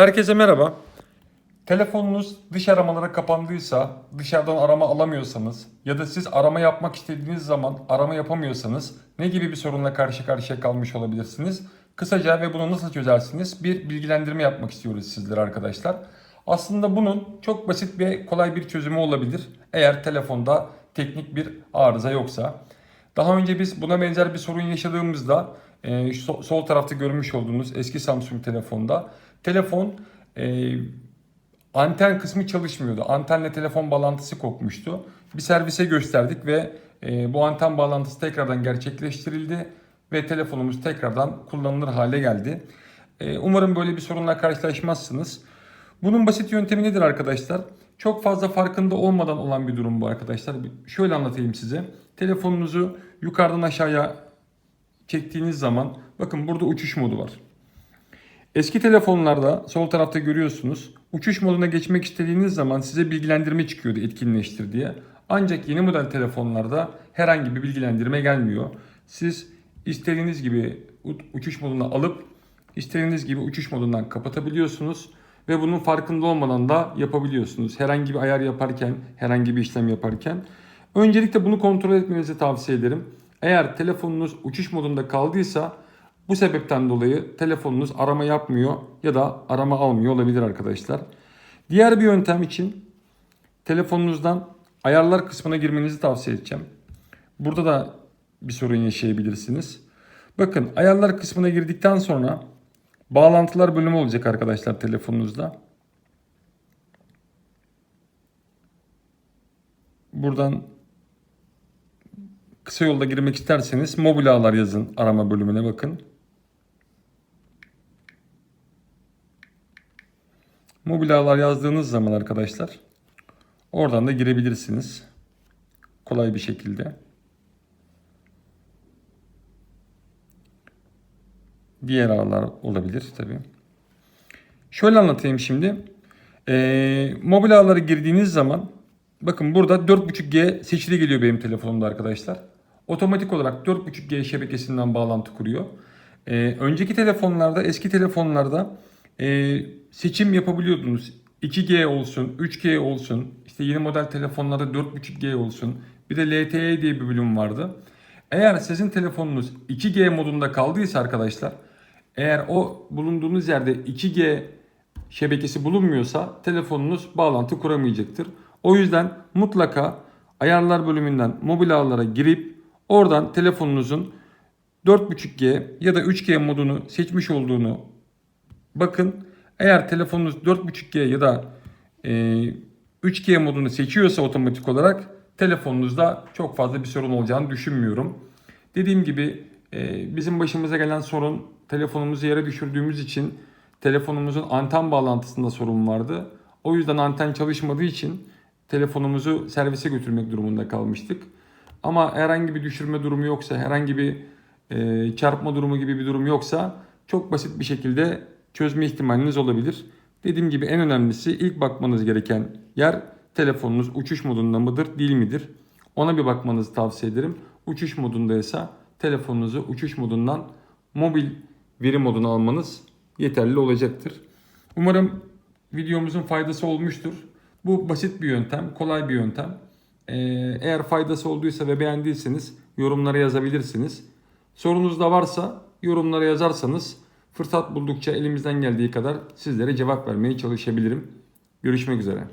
Herkese merhaba. Telefonunuz dış aramalara kapandıysa, dışarıdan arama alamıyorsanız ya da siz arama yapmak istediğiniz zaman arama yapamıyorsanız ne gibi bir sorunla karşı karşıya kalmış olabilirsiniz? Kısaca ve bunu nasıl çözersiniz? Bir bilgilendirme yapmak istiyoruz sizlere arkadaşlar. Aslında bunun çok basit ve kolay bir çözümü olabilir. Eğer telefonda teknik bir arıza yoksa. Daha önce biz buna benzer bir sorun yaşadığımızda sol tarafta görmüş olduğunuz eski Samsung telefonda telefon e, anten kısmı çalışmıyordu. Antenle telefon bağlantısı kopmuştu. Bir servise gösterdik ve e, bu anten bağlantısı tekrardan gerçekleştirildi ve telefonumuz tekrardan kullanılır hale geldi. E, umarım böyle bir sorunla karşılaşmazsınız. Bunun basit yöntemi nedir arkadaşlar? Çok fazla farkında olmadan olan bir durum bu arkadaşlar. Şöyle anlatayım size. Telefonunuzu yukarıdan aşağıya çektiğiniz zaman bakın burada uçuş modu var. Eski telefonlarda sol tarafta görüyorsunuz. Uçuş moduna geçmek istediğiniz zaman size bilgilendirme çıkıyordu etkinleştir diye. Ancak yeni model telefonlarda herhangi bir bilgilendirme gelmiyor. Siz istediğiniz gibi uçuş moduna alıp istediğiniz gibi uçuş modundan kapatabiliyorsunuz ve bunun farkında olmadan da yapabiliyorsunuz. Herhangi bir ayar yaparken, herhangi bir işlem yaparken. Öncelikle bunu kontrol etmenizi tavsiye ederim. Eğer telefonunuz uçuş modunda kaldıysa bu sebepten dolayı telefonunuz arama yapmıyor ya da arama almıyor olabilir arkadaşlar. Diğer bir yöntem için telefonunuzdan ayarlar kısmına girmenizi tavsiye edeceğim. Burada da bir sorun yaşayabilirsiniz. Bakın ayarlar kısmına girdikten sonra bağlantılar bölümü olacak arkadaşlar telefonunuzda. Buradan kısa yolda girmek isterseniz mobil ağlar yazın arama bölümüne bakın. Mobil ağlar yazdığınız zaman arkadaşlar oradan da girebilirsiniz. Kolay bir şekilde. Diğer ağlar olabilir tabi. Şöyle anlatayım şimdi. Ee, mobil ağlara girdiğiniz zaman bakın burada 4.5G seçili geliyor benim telefonumda arkadaşlar. Otomatik olarak 4.5G şebekesinden bağlantı kuruyor. Ee, önceki telefonlarda, eski telefonlarda e, seçim yapabiliyordunuz. 2G olsun, 3G olsun, işte yeni model telefonlarda 4.5G olsun. Bir de LTE diye bir bölüm vardı. Eğer sizin telefonunuz 2G modunda kaldıysa arkadaşlar, eğer o bulunduğunuz yerde 2G şebekesi bulunmuyorsa telefonunuz bağlantı kuramayacaktır. O yüzden mutlaka ayarlar bölümünden mobil ağlara girip oradan telefonunuzun 4.5G ya da 3G modunu seçmiş olduğunu bakın. Eğer telefonunuz 4.5G ya da e, 3G modunu seçiyorsa otomatik olarak telefonunuzda çok fazla bir sorun olacağını düşünmüyorum. Dediğim gibi e, bizim başımıza gelen sorun telefonumuzu yere düşürdüğümüz için telefonumuzun anten bağlantısında sorun vardı. O yüzden anten çalışmadığı için telefonumuzu servise götürmek durumunda kalmıştık. Ama herhangi bir düşürme durumu yoksa, herhangi bir e, çarpma durumu gibi bir durum yoksa çok basit bir şekilde çözme ihtimaliniz olabilir. Dediğim gibi en önemlisi ilk bakmanız gereken yer telefonunuz uçuş modunda mıdır değil midir? Ona bir bakmanızı tavsiye ederim. Uçuş modundaysa telefonunuzu uçuş modundan mobil veri moduna almanız yeterli olacaktır. Umarım videomuzun faydası olmuştur. Bu basit bir yöntem, kolay bir yöntem. Ee, eğer faydası olduysa ve beğendiyseniz yorumlara yazabilirsiniz. Sorunuz da varsa yorumlara yazarsanız fırsat buldukça elimizden geldiği kadar sizlere cevap vermeye çalışabilirim. Görüşmek üzere.